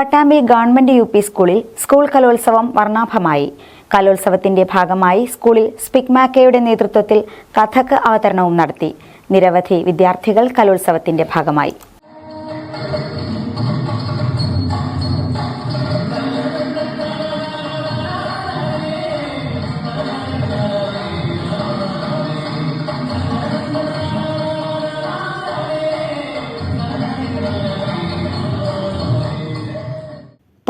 Pattambi government U P സ്കൂളിൽ school Kalolsavam വർണാഭമായി. കലോത്സവത്തിന്റെ ഭാഗമായി സ്കൂളിൽ സ്പിക്മാക്കയുടെ നേതൃത്വത്തിൽ കഥക് അവതരണവും നടത്തി. നിരവധി വിദ്യാർത്ഥികൾ കലോത്സവത്തിന്റെ ഭാഗമായി.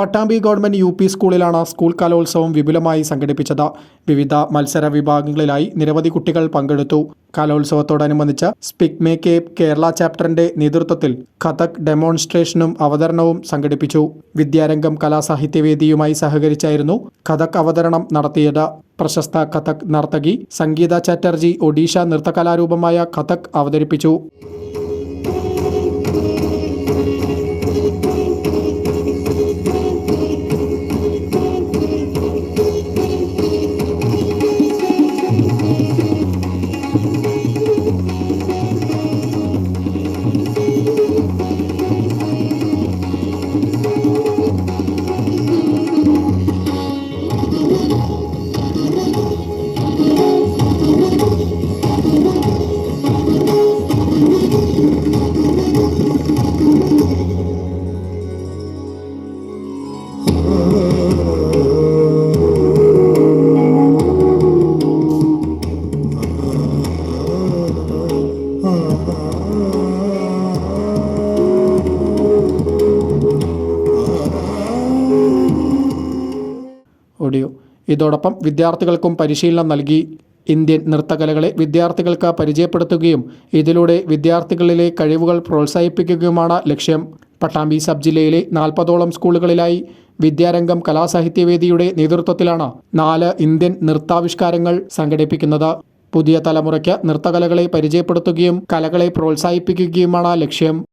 പട്ടാമ്പി ഗവൺമെന്റ് യു പി സ്കൂളിലാണ് സ്കൂൾ കലോത്സവം വിപുലമായി സംഘടിപ്പിച്ചത്. വിവിധ മത്സര വിഭാഗങ്ങളിലായി നിരവധി കുട്ടികൾ പങ്കെടുത്തു. കലോത്സവത്തോടനുബന്ധിച്ച് സ്പിക് മേ കേപ്പ് കേരള ചാപ്റ്ററിന്റെ നേതൃത്വത്തിൽ കഥക് ഡെമോൺസ്ട്രേഷനും അവതരണവും സംഘടിപ്പിച്ചു. വിദ്യാരംഗം കലാസാഹിത്യവേദിയുമായി സഹകരിച്ചായിരുന്നു കഥക് അവതരണം നടത്തിയത്. പ്രശസ്ത കഥക് നർത്തകി സംഗീത ചാറ്റർജി ഒഡീഷ നൃത്തകലാരൂപമായ കഥക് അവതരിപ്പിച്ചു. ഓഡിയോ. ഇതോടൊപ്പം വിദ്യാർത്ഥികൾക്കും പരിശീലനം നൽകി ഇന്ത്യൻ നൃത്തകലകളെ വിദ്യാർത്ഥികൾക്ക് പരിചയപ്പെടുത്തുകയും ഇതിലൂടെ വിദ്യാർത്ഥികളിലെ കഴിവുകൾ പ്രോത്സാഹിപ്പിക്കുകയുമാണ് ലക്ഷ്യം. പട്ടാമ്പി സബ് ജില്ലയിലെ നാൽപ്പതോളം സ്കൂളുകളിലായി വിദ്യാരംഗം കലാസാഹിത്യവേദിയുടെ നേതൃത്വത്തിലാണ് നാല് ഇന്ത്യൻ നൃത്താവിഷ്കാരങ്ങൾ സംഘടിപ്പിക്കുന്നത്. പുതിയ തലമുറയ്ക്ക് നൃത്തകലകളെ പരിചയപ്പെടുത്തുകയും കലകളെ പ്രോത്സാഹിപ്പിക്കുകയുമാണ് ലക്ഷ്യം.